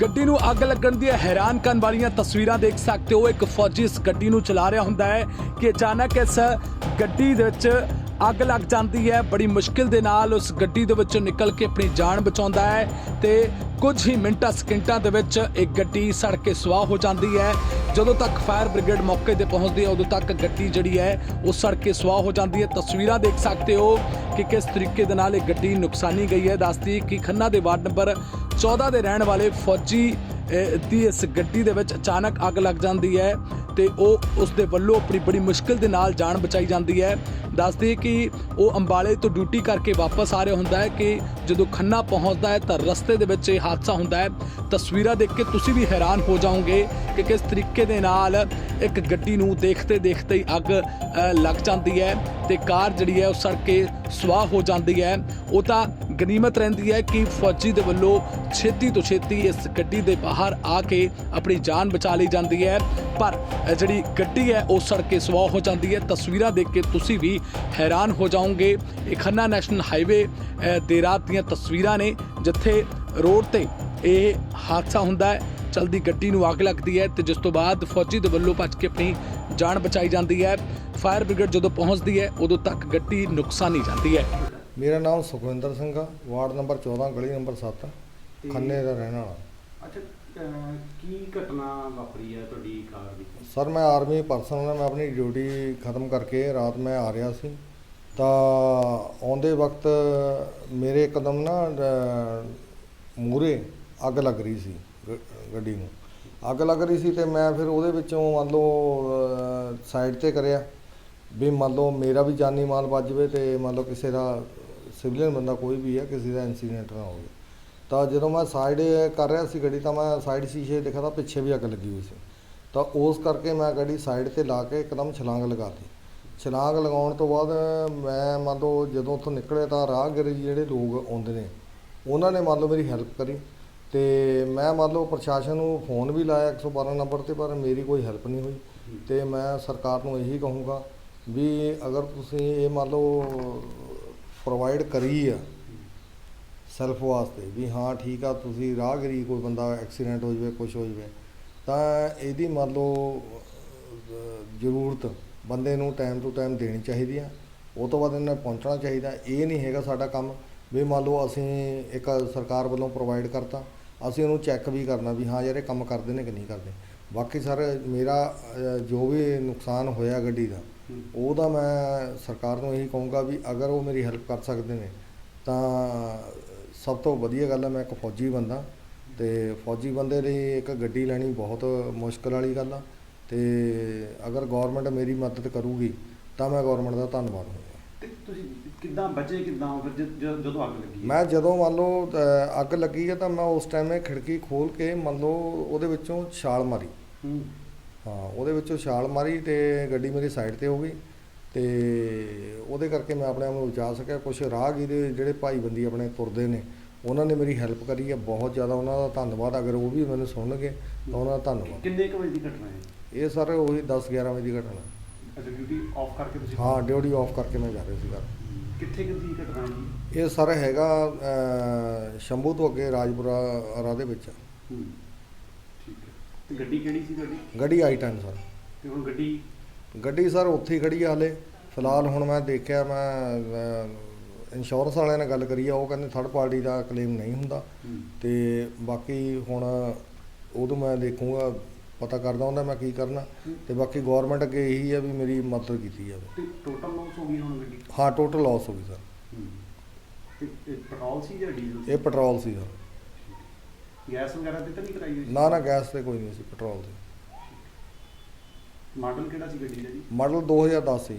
ਗੱਡੀ ਨੂੰ ਅੱਗ ਲੱਗਣ ਦੀਆਂ ਹੈਰਾਨ ਕਰਨ ਵਾਲੀਆਂ ਤਸਵੀਰਾਂ ਦੇਖ ਸਕਦੇ ਹੋ। ਇੱਕ ਫੌਜੀ ਇਸ ਗੱਡੀ ਨੂੰ ਚਲਾ ਰਿਹਾ ਹੁੰਦਾ ਹੈ ਕਿ ਅਚਾਨਕ ਇਸ ਗੱਡੀ ਦੇ ਵਿੱਚ ਅੱਗ ਲੱਗ ਜਾਂਦੀ ਹੈ। ਬੜੀ ਮੁਸ਼ਕਿਲ ਦੇ ਨਾਲ ਉਸ ਗੱਡੀ ਦੇ ਵਿੱਚੋਂ ਨਿਕਲ ਕੇ ਆਪਣੀ ਜਾਨ ਬਚਾਉਂਦਾ ਹੈ ਤੇ ਕੁਝ ਹੀ ਮਿੰਟਾਂ, ਸਕਿੰਟਾਂ ਦੇ ਵਿੱਚ ਇਹ ਗੱਡੀ ਸੜ ਕੇ ਸੁਆਹ ਹੋ ਜਾਂਦੀ ਹੈ। ਜਦੋਂ ਤੱਕ ਫਾਇਰ ਬ੍ਰਿਗੇਡ ਮੌਕੇ ਤੇ ਪਹੁੰਚਦੀ ਹੈ, ਉਦੋਂ ਤੱਕ ਗੱਡੀ ਜਿਹੜੀ ਹੈ, ਉਹ ਸੜ ਕੇ ਸੁਆਹ ਹੋ ਜਾਂਦੀ ਹੈ। ਤਸਵੀਰਾਂ ਦੇਖ ਸਕਦੇ ਹੋ ਕਿ ਕਿਸ ਤਰੀਕੇ ਦੇ ਨਾਲ ਇਹ ਗੱਡੀ ਨੁਕਸਾਨੀ ਗਈ ਹੈ। ਦੱਸਦੀ ਕਿ ਖੰਨਾ ਦੇ ਵਾਰਡ ਨੰਬਰ 14 ਦੇ ਰਹਿਣ ਵਾਲੇ ਫੌਜੀ ਦੀ ਇਸ ਗੱਡੀ ਦੇ ਵਿੱਚ ਅਚਾਨਕ ਅੱਗ ਲੱਗ ਜਾਂਦੀ ਹੈ ਤੇ ਉਹ ਉਸ ਦੇ ਵੱਲੋਂ ਆਪਣੀ ਬੜੀ ਮੁਸ਼ਕਿਲ ਦੇ ਨਾਲ ਜਾਨ ਬਚਾਈ ਜਾਂਦੀ ਹੈ। ਦੱਸਦੇ ਕਿ ਉਹ ਅੰਬਾਲੇ ਤੋਂ ਡਿਊਟੀ ਕਰਕੇ ਵਾਪਸ ਆ ਰਿਹਾ ਹੁੰਦਾ ਹੈ ਕਿ ਜਦੋਂ ਖੰਨਾ ਪਹੁੰਚਦਾ ਹੈ ਤਾਂ ਰਸਤੇ ਦੇ ਵਿੱਚ ਇਹ ਹਾਦਸਾ ਹੁੰਦਾ ਹੈ। ਤਸਵੀਰਾਂ ਦੇਖ ਕੇ ਤੁਸੀਂ ਵੀ ਹੈਰਾਨ ਹੋ ਜਾਓਗੇ ਕਿ ਕਿਸ ਤਰੀਕੇ ਦੇ ਨਾਲ ਇੱਕ ਗੱਡੀ ਨੂੰ ਦੇਖਦੇ ਦੇਖਦੇ ਹੀ ਅੱਗ ਲੱਗ ਜਾਂਦੀ ਹੈ ਤੇ ਕਾਰ ਜਿਹੜੀ ਹੈ ਉਹ ਸੜ ਕੇ ਸਵਾਹ ਹੋ ਜਾਂਦੀ ਹੈ। ਉਹ ਤਾਂ ਗਨੀਮਤ ਰਹਿੰਦੀ ਹੈ ਕਿ ਫੌਜੀ ਦੇ ਵੱਲੋਂ ਛੇਤੀ ਤੋਂ ਛੇਤੀ ਇਸ ਗੱਡੀ ਦੇ ਬਾਹਰ ਆ ਕੇ ਆਪਣੀ ਜਾਨ ਬਚਾ ਲਈ ਜਾਂਦੀ ਹੈ। ਪਰ ਜਿਹੜੀ ਗੱਡੀ ਹੈ, ਉਹ ਸੜ ਕੇ ਸਵਾਹ ਹੋ ਜਾਂਦੀ ਹੈ। ਤਸਵੀਰਾਂ ਦੇਖ ਕੇ ਤੁਸੀਂ ਵੀ ਹੈਰਾਨ ਹੋ ਜਾਓਗੇ। ਇਹ ਖੰਨਾ ਨੈਸ਼ਨਲ ਹਾਈਵੇ ਦੇ ਰਾਤ ਦੀਆਂ ਤਸਵੀਰਾਂ ਨੇ, ਜਿੱਥੇ ਰੋਡ ਤੇ ਇਹ ਹਾਦਸਾ ਹੁੰਦਾ ਹੈ। ਚਲਦੀ ਗੱਡੀ ਨੂੰ ਅੱਗ ਲੱਗਦੀ ਹੈ ਤੇ ਜਿਸ ਤੋਂ ਬਾਅਦ ਫੌਜੀ ਦੇ ਵੱਲੋਂ ਭੱਜ ਕੇ ਆਪਣੀ ਜਾਨ ਬਚਾਈ ਜਾਂਦੀ ਹੈ। ਫਾਇਰ ਬ੍ਰਿਗੇਡ ਜਦੋਂ ਪਹੁੰਚਦੀ ਹੈ, ਉਦੋਂ ਤੱਕ ਗੱਡੀ ਨੁਕਸਾਨੀ ਜਾਂਦੀ ਹੈ। ਮੇਰਾ ਨਾਮ ਸੁਖਵਿੰਦਰ ਸਿੰਘ ਆ ਵਾਰਡ ਨੰਬਰ 14 ਗਲੀ ਨੰਬਰ 7 ਖੰਨੇ ਦਾ ਰਹਿਣ ਵਾਲਾ। ਅੱਛਾ ਅਹ ਕੀ ਘਟਨਾ ਵਾਪਰੀ ਹੈ ਤੁਹਾਡੀ ਕਾਰ ਦੀ? ਸਰ ਮੈਂ ਆਰਮੀ ਪਰਸਨ ਹਾਂ ਮੈਂ ਆਪਣੀ ਡਿਊਟੀ ਖਤਮ ਕਰਕੇ ਰਾਤ ਮੈਂ ਆ ਰਿਹਾ ਸੀ। ਤਾਂ ਆਉਂਦੇ ਵਕਤ ਮੇਰੇ ਇੱਕਦਮ ਨਾ ਮੂਰੇ ਅੱਗ ਲੱਗ ਰਹੀ ਸੀ ਗ- ਗੱਡੀ ਨੂੰ। ਅੱਗ ਲੱਗ ਰਹੀ ਸੀ ਤੇ ਮੈਂ ਫਿਰ ਉਹਦੇ ਵਿੱਚੋਂ ਮੰਨ ਲਓ ਸਾਈਡ ਤੇ ਕਰਿਆ। ਵੀ ਮੰਨ ਲਓ ਮੇਰਾ ਵੀ ਜਾਨੀ ਮਾਲ ਬਚ ਜਾਵੇ ਤੇ ਮੰਨ ਲਓ ਕਿਸੇ ਦਾ ਸਿਵਲੀਅਨ ਬੰਦਾ ਕੋਈ ਵੀ ਹੈ, ਕਿਸੇ ਦਾ ਇਨਸੀਡੈਂਟ ਨਾ ਹੋਵੇ। ਤਾਂ ਜਦੋਂ ਮੈਂ ਸਾਈਡ ਕਰ ਰਿਹਾ ਸੀ ਗੱਡੀ, ਤਾਂ ਮੈਂ ਸਾਈਡ ਸ਼ੀਸ਼ੇ ਦੇਖਿਆ ਤਾਂ ਪਿੱਛੇ ਵੀ ਅੱਗ ਲੱਗੀ ਹੋਈ ਸੀ। ਤਾਂ ਉਸ ਕਰਕੇ ਮੈਂ ਗੱਡੀ ਸਾਈਡ ਤੇ ਲਾ ਕੇ ਇੱਕਦਮ ਛਲਾਂਗ ਲਗਾਤੀ ਛਲਾਂਗ ਲਗਾਉਣ ਤੋਂ ਬਾਅਦ ਮੈਂ ਮੰਨ ਲਓ ਜਦੋਂ ਉੱਥੋਂ ਨਿਕਲੇ ਤਾਂ ਰਾਹਗੀਰ ਜਿਹੜੇ ਲੋਕ ਆਉਂਦੇ ਨੇ, ਉਹਨਾਂ ਨੇ ਮੰਨ ਲਓ ਮੇਰੀ ਹੈਲਪ ਕਰੀ। ਤੇ ਮੈਂ ਮੰਨ ਲਓ ਪ੍ਰਸ਼ਾਸਨ ਨੂੰ ਫੋਨ ਵੀ ਲਾਇਆ 112 ਨੰਬਰ ਤੇ, ਪਰ ਮੇਰੀ ਕੋਈ ਹੈਲਪ ਨਹੀਂ ਹੋਈ। ਤੇ ਮੈਂ ਸਰਕਾਰ ਨੂੰ ਇਹੀ ਕਹੂੰਗਾ ਵੀ ਅਗਰ ਤੁਸੀਂ ਇਹ ਮੰਨ ਲਓ ਪ੍ਰੋਵਾਈਡ ਕਰੀ ਆ ਸੈਲਫ ਵਾਸਤੇ ਵੀ ਹਾਂ ਠੀਕ ਆ, ਤੁਸੀਂ ਰਾਹਗੀਰੀ ਕੋਈ ਬੰਦਾ ਐਕਸੀਡੈਂਟ ਹੋ ਜਾਵੇ ਕੁਝ ਹੋ ਜਾਵੇ, ਤਾਂ ਇਹਦੀ ਮੰਨ ਲਓ ਜ਼ਰੂਰਤ ਬੰਦੇ ਨੂੰ ਟਾਈਮ ਟੂ ਟਾਈਮ ਦੇਣੀ ਚਾਹੀਦੀ ਆ, ਉਹ ਤੋਂ ਬਾਅਦ ਇਹਨਾਂ ਨੇ ਪਹੁੰਚਣਾ ਚਾਹੀਦਾ, ਇਹ ਨਹੀਂ ਹੈਗਾ ਸਾਡਾ ਕੰਮ ਵੀ ਮੰਨ ਲਓ ਅਸੀਂ ਇੱਕ ਸਰਕਾਰ ਵੱਲੋਂ ਪ੍ਰੋਵਾਈਡ ਕਰਤਾ, ਅਸੀਂ ਉਹਨੂੰ ਚੈੱਕ ਵੀ ਕਰਨਾ ਵੀ ਹਾਂ ਯਾਰ ਇਹ ਕੰਮ ਕਰਦੇ ਨੇ ਕਿ ਨਹੀਂ ਕਰਦੇ, ਬਾਕੀ ਸਰ ਮੇਰਾ ਜੋ ਵੀ ਨੁਕਸਾਨ ਹੋਇਆ ਗੱਡੀ ਦਾ ਉਹਦਾ ਮੈਂ ਸਰਕਾਰ ਨੂੰ ਇਹੀ ਕਹੂੰਗਾ ਵੀ ਅਗਰ ਉਹ ਮੇਰੀ ਹੈਲਪ ਕਰ ਸਕਦੇ ਨੇ ਤਾਂ ਸਭ ਤੋਂ ਵਧੀਆ ਗੱਲ ਹੈ ਮੈਂ ਇੱਕ ਫੌਜੀ ਬੰਦਾ ਤੇ ਫੌਜੀ ਬੰਦੇ ਲਈ ਇੱਕ ਗੱਡੀ ਲੈਣੀ ਬਹੁਤ ਮੁਸ਼ਕਲ ਵਾਲੀ ਗੱਲ ਆ ਤੇ ਅਗਰ ਗਵਰਨਮੈਂਟ ਮੇਰੀ ਮਦਦ ਕਰੂਗੀ ਤਾਂ ਮੈਂ ਗਵਰਨਮੈਂਟ ਦਾ ਧੰਨਵਾਦ ਹੋਊਗਾ ਤੇ ਤੁਸੀਂ ਕਿੱਦਾਂ ਬਚੇ ਕਿੱਦਾਂ ਹੋ ਫਿਰ ਜਦ- ਅੱਗ ਲੱਗੀ? ਮੈਂ ਜਦੋਂ ਮੰਨ ਲਓ ਅੱਗ ਲੱਗੀ ਹੈ ਤਾਂ ਮੈਂ ਉਸ ਟਾਈਮ ਇਹ ਖਿੜਕੀ ਖੋਲ ਕੇ ਮੰਨ ਲਓ ਉਹਦੇ ਵਿੱਚੋਂ ਛਾਲ ਮਾਰੀ। ਹੂੰ। ਹਾਂ ਉਹਦੇ ਵਿੱਚੋਂ ਛਾਲ ਮਾਰੀ ਤੇ ਗੱਡੀ ਮੇਰੀ ਸਾਈਡ ਤੇ ਹੋ ਗਈ ਤੇ ਉਹਦੇ ਕਰਕੇ ਮੈਂ ਆਪਣੇ ਆਪ ਨੂੰ ਬਚਾ ਸਕਿਆ। ਕੁਝ ਰਾਹਗੀਰ ਜਿਹੜੇ ਭਾਈ ਬੰਦੀ ਆਪਣੇ ਤੁਰਦੇ ਨੇ ਉਹਨਾਂ ਨੇ ਮੇਰੀ ਹੈਲਪ ਕਰੀ ਹੈ ਬਹੁਤ ਜ਼ਿਆਦਾ ਉਹਨਾਂ ਦਾ ਧੰਨਵਾਦ। ਅਗਰ ਉਹ ਵੀ ਮੈਨੂੰ ਸੁਣਨਗੇ ਤਾਂ ਉਹਨਾਂ ਦਾ ਧੰਨਵਾਦ। ਕਿੰਨੇ ਕੁ ਵਜੇ ਦੀ ਘਟਨਾ ਹੈ? ਇਹ ਸਰ ਉਹੀ 10 11 ਵਜੇ ਦੀ ਘਟਨਾ। ਅੱਛਾ ਡਿਊਟੀ ਆਫ ਕਰਕੇ ਤੁਸੀਂ ਹਾਂ ਡਿਊਟੀ ਆਫ ਕਰਕੇ ਮੈਂ ਜਾ ਰਿਹਾ ਸੀ ਘਰ ਕਿੱਥੇ ਕਿੱਥੇ ਘਟਨਾ ਹੈ ਜੀ? ਇਹ ਸਰ ਹੈਗਾ ਸ਼ੰਭੂ ਤੋਂ ਅੱਗੇ ਰਾਜਪੁਰਾ ਰਾਹ ਦੇ ਵਿੱਚ। ਹੈ। ਤੇ ਗੱਡੀ ਕਿਹੜੀ ਸੀ ਤੁਹਾਡੀ? ਗੱਡੀ ਆਈ 10 ਸਰ। ਤੇ ਹੁਣ ਗੱਡੀ? ਗੱਡੀ ਸਰ ਉੱਥੇ ਹੀ ਖੜੀ ਆ ਹਲੇ। ਫਿਲਹਾਲ ਹੁਣ ਮੈਂ ਦੇਖਿਆ ਮੈਂ ਇੰਸ਼ੋਰੈਂਸ ਵਾਲਿਆਂ ਨਾਲ ਗੱਲ ਕਰੀ ਆ ਉਹ ਕਹਿੰਦੇ ਥਰਡ ਪਾਰਟੀ ਦਾ ਕਲੇਮ ਨਹੀਂ ਹੁੰਦਾ। ਹੂੰ। ਤੇ ਬਾਕੀ ਹੁਣ ਉਦੋਂ ਮੈਂ ਦੇਖੂੰਗਾ ਪਤਾ ਕਰਦਾ ਹੁੰਦਾ ਮੈਂ ਕੀ ਕਰਨਾ। ਤੇ ਬਾਕੀ ਗਵਰਨਮੈਂਟ ਅੱਗੇ ਇਹੀ ਆ ਵੀ ਮੇਰੀ ਮਦਦ ਕੀਤੀ ਜਾਵੇ। ਤੇ ਟੋਟਲ ਲਾਸ ਹੋ ਗਈ ਹੁਣ ਗੱਡੀ? ਹਾਂ ਟੋਟਲ ਲਾਸ ਹੋ ਗਈ ਸਰ। ਹੂੰ। ਤੇ ਇਹ ਪੈਟਰੋਲ ਸੀ ਜਾਂ ਡੀਜ਼ਲ ਸੀ? ਇਹ ਪੈਟਰੋਲ ਸੀ ਸਰ। ਗੈਸ ਵਗੈਰਾ ਤੇ ਤਾਂ ਨਹੀਂ ਕਰਾਈ ਹੋਈ? ਨਾ ਨਾ ਗੈਸ ਤੇ ਕੋਈ ਨਹੀਂ ਸੀ ਪੈਟਰੋਲ ਤੇ। ਮਾਡਲ ਕਿਹੜਾ ਸੀ ਗੱਡੀ ਦਾ ਜੀ? ਮਾਡਲ 2010 ਸੀ।